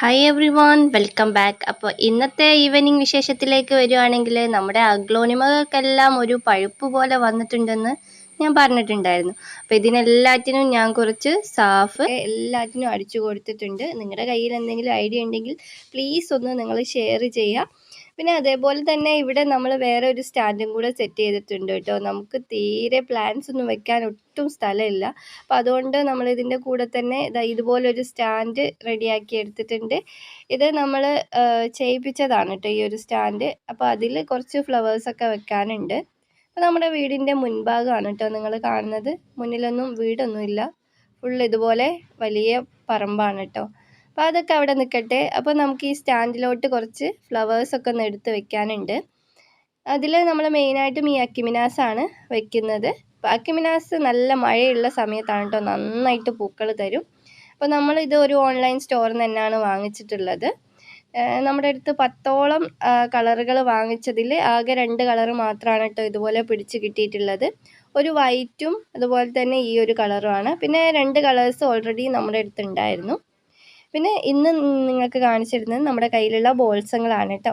Hi everyone welcome back അപ്പോൾ ഇന്നത്തെ evening വിശേഷത്തിലേക്ക് വരികയാണെങ്കിൽ നമ്മുടെ അഗ്ലോണിമകൾക്കെല്ലാം ഒരു പഴുപ്പ് പോലെ വന്നിട്ടുണ്ടെന്ന് ഞാൻ പറഞ്ഞിട്ടുണ്ടായിരുന്നു. അപ്പോൾ ഇതിനെല്ലാറ്റിനും ഞാൻ കുറച്ച് സാഫ് എല്ലാറ്റിനും അടിച്ചു കൊടുത്തിട്ടുണ്ട്. നിങ്ങളുടെ കയ്യിൽ എന്തെങ്കിലും ഐഡിയ ഉണ്ടെങ്കിൽ പ്ലീസ് ഒന്ന് നിങ്ങൾ ഷെയർ ചെയ്യുക. പിന്നെ അതേപോലെ തന്നെ ഇവിടെ നമ്മൾ വേറെ ഒരു സ്റ്റാൻഡും കൂടെ സെറ്റ് ചെയ്തിട്ടുണ്ട് കേട്ടോ. നമുക്ക് തീരെ പ്ലാന്റ്സ് ഒന്നും വെക്കാൻ ഒട്ടും സ്ഥലമില്ല. അപ്പം അതുകൊണ്ട് നമ്മൾ ഇതിന്റെ കൂടെ തന്നെ ഇതാ ഇതുപോലൊരു സ്റ്റാൻഡ് റെഡിയാക്കി എടുത്തിട്ടുണ്ട്. ഇത് നമ്മൾ ചെയ്യിപ്പിച്ചതാണ് കേട്ടോ ഈ ഒരു സ്റ്റാൻഡ്. അപ്പോൾ അതിൽ കുറച്ച് ഫ്ലവേഴ്സൊക്കെ വെക്കാനുണ്ട്. അപ്പോൾ നമ്മുടെ വീടിന്റെ മുൻഭാഗമാണ് കേട്ടോ നിങ്ങൾ കാണുന്നത്. മുന്നിലൊന്നും വീടൊന്നുമില്ല. ഫുൾ ഇതുപോലെ വലിയ പറമ്പാണ് കേട്ടോ. അപ്പോൾ അതൊക്കെ അവിടെ നിൽക്കട്ടെ അപ്പോൾ നമുക്ക് ഈ സ്റ്റാൻഡിലോട്ട് കുറച്ച് ഫ്ലവേഴ്സൊക്കെ ഒന്ന് എടുത്ത് വെക്കാനുണ്ട്. അതിൽ നമ്മൾ മെയിനായിട്ടും ഈ അക്കിമിനാസാണ് വെക്കുന്നത്. അപ്പോൾ അക്കിമിനാസ് നല്ല മഴയുള്ള സമയത്താണ് കേട്ടോ നന്നായിട്ട് പൂക്കൾ തരും. അപ്പോൾ നമ്മൾ ഇത് ഒരു ഓൺലൈൻ സ്റ്റോറിൽ നിന്ന് തന്നെയാണ് വാങ്ങിച്ചിട്ടുള്ളത് നമ്മുടെ അടുത്ത് പത്തോളം കളറുകൾ വാങ്ങിച്ചതിൽ ആകെ രണ്ട് കളർ മാത്രമാണ് കേട്ടോ ഇതുപോലെ പിടിച്ച് കിട്ടിയിട്ടുള്ളത്. ഒരു വൈറ്റും അതുപോലെ തന്നെ ഈ ഒരു കളറുമാണ് പിന്നെ രണ്ട് കളേഴ്സ് ഓൾറെഡി നമ്മുടെ അടുത്തുണ്ടായിരുന്നു പിന്നെ ഇന്ന് നിങ്ങൾക്ക് കാണിച്ചിരുന്നത് നമ്മുടെ കയ്യിലുള്ള ബോൾസങ്ങളാണ് കേട്ടോ.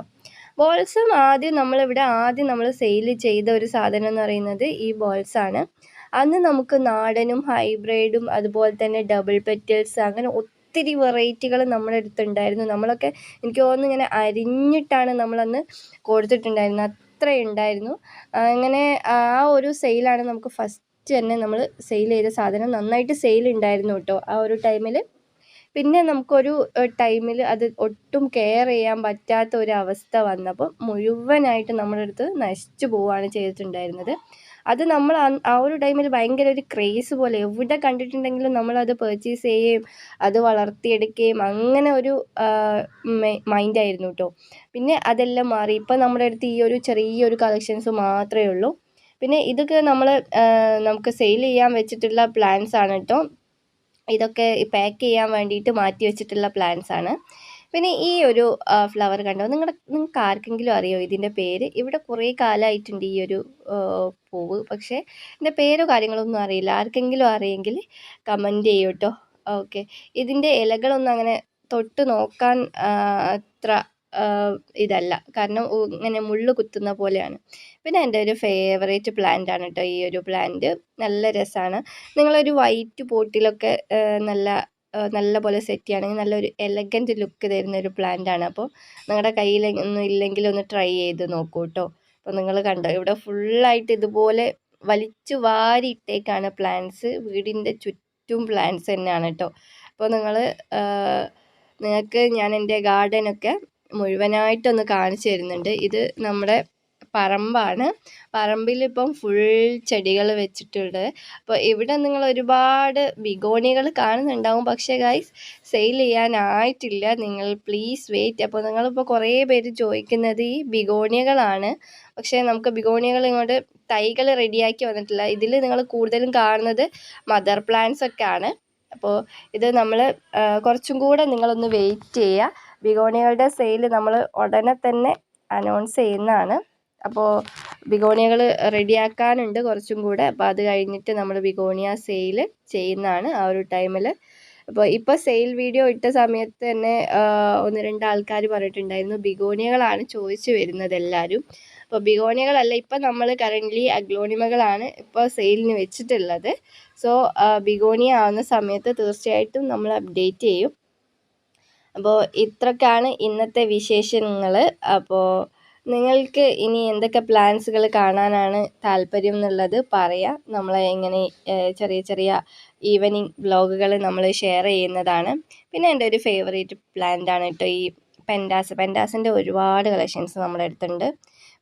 ബോൾസും ആദ്യം നമ്മളിവിടെ ആദ്യം നമ്മൾ സെയിൽ ചെയ്ത ഒരു സാധനം എന്ന് പറയുന്നത് ഈ ബോൾസാണ്. അന്ന് നമുക്ക് നാടനും ഹൈബ്രിഡും അതുപോലെ തന്നെ ഡബിൾ പെറ്റൽസ് അങ്ങനെ ഒത്തിരി വെറൈറ്റികൾ നമ്മുടെ അടുത്തുണ്ടായിരുന്നു. നമ്മളൊക്കെ എനിക്ക് തോന്നുന്നു ഇങ്ങനെ അരിഞ്ഞിട്ടാണ് നമ്മളന്ന് കൊടുത്തിട്ടുണ്ടായിരുന്നത്. അത്ര ഉണ്ടായിരുന്നു. അങ്ങനെ ആ ഒരു സെയിലാണ് നമുക്ക് ഫസ്റ്റ് തന്നെ നമ്മൾ സെയിൽ ചെയ്ത സാധനം നന്നായിട്ട് സെയിൽ ഉണ്ടായിരുന്നു കേട്ടോ ആ ഒരു ടൈമിൽ പിന്നെ നമുക്കൊരു ടൈമിൽ അത് ഒട്ടും കെയർ ചെയ്യാൻ പറ്റാത്ത ഒരു അവസ്ഥ വന്നപ്പോൾ മുഴുവനായിട്ട് നമ്മുടെ അടുത്ത് നശിച്ചു പോവുകയാണ് ചെയ്തിട്ടുണ്ടായിരുന്നത്. അത് നമ്മൾ ആ ഒരു ടൈമിൽ ഭയങ്കര ഒരു ക്രേസ് പോലെ എവിടെ കണ്ടിട്ടുണ്ടെങ്കിലും നമ്മളത് പർച്ചേസ് ചെയ്യുകയും അത് വളർത്തിയെടുക്കുകയും അങ്ങനെ ഒരു മൈൻഡായിരുന്നു കേട്ടോ പിന്നെ അതെല്ലാം മാറി. ഇപ്പം നമ്മുടെ അടുത്ത് ഈ ഒരു ചെറിയൊരു കളക്ഷൻസ് മാത്രമേ ഉള്ളൂ. പിന്നെ ഇതൊക്കെ നമ്മൾ നമുക്ക് സെയിൽ ചെയ്യാൻ വെച്ചിട്ടുള്ള പ്ലാൻസ് ആണ് കേട്ടോ ഇതൊക്കെ പാക്ക് ചെയ്യാൻ വേണ്ടിയിട്ട് മാറ്റി വെച്ചിട്ടുള്ള പ്ലാന്റ്സ് ആണ്. പിന്നെ ഈ ഒരു ഫ്ലവർ കണ്ടോ? നിങ്ങളുടെ നിങ്ങൾക്ക് ആർക്കെങ്കിലും അറിയോ ഇതിന്റെ പേര്? ഇവിടെ കുറേ കാലമായിട്ടുണ്ട് ഈ ഒരു പൂവ്. പക്ഷേ ഇതിന്റെ പേരോ കാര്യങ്ങളൊന്നും അറിയില്ല. ആർക്കെങ്കിലും അറിയെങ്കിൽ കമന്റ് ചെയ്യൂ കേട്ടോ ഓക്കെ ഇതിന്റെ ഇലകളൊന്നും അങ്ങനെ തൊട്ട് നോക്കാൻ അത്ര ഇതല്ല. കാരണം ഇങ്ങനെ മുള്ള് കുത്തുന്ന പോലെയാണ്. പിന്നെ എന്റെ ഒരു ഫേവറേറ്റ് പ്ലാന്റ് ആണ് കേട്ടോ ഈ ഒരു പ്ലാന്റ് നല്ല രസമാണ് നിങ്ങളൊരു വൈറ്റ് പോട്ടിലൊക്കെ നല്ല നല്ല പോലെ സെറ്റ് ചെയ്യുകയാണെങ്കിൽ നല്ലൊരു എലഗന്റ് ലുക്ക് തരുന്ന ഒരു പ്ലാന്റ് ആണ്. അപ്പോൾ നിങ്ങളുടെ കയ്യിൽ ഒന്നും ഇല്ലെങ്കിൽ ഒന്ന് ട്രൈ ചെയ്ത് നോക്കൂ കേട്ടോ അപ്പോൾ നിങ്ങൾ കണ്ടോ? ഇവിടെ ഫുള്ളായിട്ട് ഇതുപോലെ വലിച്ചു വാരി ഇട്ടേക്കാണ് പ്ലാന്റ്സ് വീടിന്റെ ചുറ്റും പ്ലാന്റ്സ് തന്നെയാണ് കേട്ടോ അപ്പോൾ നിങ്ങൾ നിങ്ങൾക്ക് ഞാൻ എന്റെ ഗാർഡനൊക്കെ മുഴുവനായിട്ടൊന്ന് കാണിച്ചു തരുന്നുണ്ട്. ഇത് നമ്മുടെ പറമ്പാണ്. പറമ്പിലിപ്പം ഫുൾ ചെടികൾ വെച്ചിട്ടുണ്ട്. അപ്പോൾ ഇവിടെ നിങ്ങൾ ഒരുപാട് ബിഗോണികൾ കാണുന്നുണ്ടാവും. പക്ഷേ ഗൈസ് സെയിൽ ചെയ്യാനായിട്ടില്ല. നിങ്ങൾ പ്ലീസ് വെയിറ്റ് അപ്പോൾ നിങ്ങളിപ്പോൾ കുറേ പേര് ചോദിക്കുന്നത് ഈ ബിഗോണിയകളാണ് പക്ഷേ നമുക്ക് ബിഗോണിയകൾ ഇങ്ങോട്ട് തൈകൾ റെഡിയാക്കി വന്നിട്ടില്ല. ഇതിൽ നിങ്ങൾ കൂടുതലും കാണുന്നത് മദർ പ്ലാന്റ്സ് ഒക്കെയാണ്. അപ്പോൾ ഇത് നമ്മൾ കുറച്ചും കൂടെ നിങ്ങളൊന്ന് വെയിറ്റ് ചെയ്യുക. ബിഗോണിയകളുടെ സെയിൽ നമ്മൾ ഉടനെ തന്നെ അനൗൺസ് ചെയ്യുന്നതാണ്. അപ്പോൾ ബിഗോണിയകൾ റെഡിയാക്കാനുണ്ട് കുറച്ചും കൂടെ. അപ്പോൾ അത് കഴിഞ്ഞിട്ട് നമ്മൾ ബിഗോണിയ സെയിൽ ചെയ്യുന്നതാണ് ആ ഒരു ടൈമിൽ അപ്പോൾ ഇപ്പോൾ സെയിൽ വീഡിയോ ഇട്ട സമയത്ത് തന്നെ ഒന്ന് രണ്ട് ആൾക്കാർ പറഞ്ഞിട്ടുണ്ടായിരുന്നു ബിഗോണിയകളാണ് ചോദിച്ചു വരുന്നത് എല്ലാവരും അപ്പോൾ ബിഗോണിയകളല്ല ഇപ്പം നമ്മൾ കറന്റ്ലി അഗ്ലോണിമകളാണ് ഇപ്പോൾ സെയിലിന് വെച്ചിട്ടുള്ളത്. സോ ബിഗോണിയ ആവുന്ന സമയത്ത് തീർച്ചയായിട്ടും നമ്മൾ അപ്ഡേറ്റ് ചെയ്യും. അപ്പോൾ ഇത്രക്കാണ് ഇന്നത്തെ വിശേഷങ്ങൾ അപ്പോൾ നിങ്ങൾക്ക് ഇനി എന്തൊക്കെ പ്ലാൻസുകൾ കാണാനാണ് താല്പര്യം എന്നുള്ളത് പറയാം. നമ്മൾ എങ്ങനെ ചെറിയ ചെറിയ ഈവനിങ് വ്ലോഗുകൾ നമ്മൾ ഷെയർ ചെയ്യുന്നതാണ്. പിന്നെ എന്റെ ഒരു ഫേവറേറ്റ് പ്ലാന്റ് ആണ് കേട്ടോ ഈ പെൻഡാസ്. പെൻഡാസിന്റെ ഒരുപാട് കളക്ഷൻസ് നമ്മുടെ അടുത്തുണ്ട്.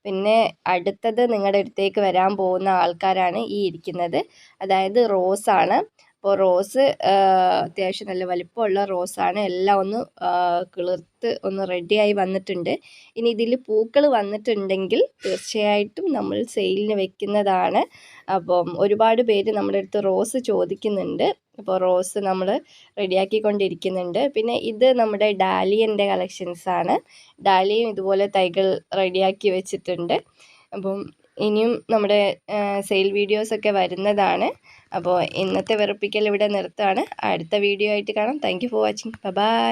പിന്നെ അടുത്തത് നിങ്ങളുടെ അടുത്തേക്ക് വരാൻ പോകുന്ന ആൾക്കാരാണ് ഈ ഇരിക്കുന്നത്. അതായത് റോസാണ്. അപ്പോൾ റോസ് അത്യാവശ്യം നല്ല വലിപ്പമുള്ള റോസാണ്. എല്ലാം ഒന്ന് കിളിർത്ത് ഒന്ന് റെഡിയായി വന്നിട്ടുണ്ട്. ഇനി ഇതിൽ പൂക്കൾ വന്നിട്ടുണ്ടെങ്കിൽ തീർച്ചയായിട്ടും നമ്മൾ സെയിലിന് വെക്കുന്നതാണ്. അപ്പം ഒരുപാട് പേര് നമ്മുടെ അടുത്ത് റോസ് ചോദിക്കുന്നുണ്ട്. അപ്പോൾ റോസ് നമ്മൾ റെഡിയാക്കിക്കൊണ്ടിരിക്കുന്നുണ്ട് പിന്നെ ഇത് നമ്മുടെ ഡാലിയന്റെ കളക്ഷൻസാണ് ഡാലിയും ഇതുപോലെ തൈകൾ റെഡിയാക്കി വെച്ചിട്ടുണ്ട്. അപ്പം ഇനിയും നമ്മുടെ സെയിൽ വീഡിയോസൊക്കെ വരുന്നതാണ്. അപ്പോൾ ഇന്നത്തെ വെറുപ്പിക്കൽ ഇവിടെ നിർത്താണ് അടുത്ത വീഡിയോ ആയിട്ട് കാണാം. Thank for watching bye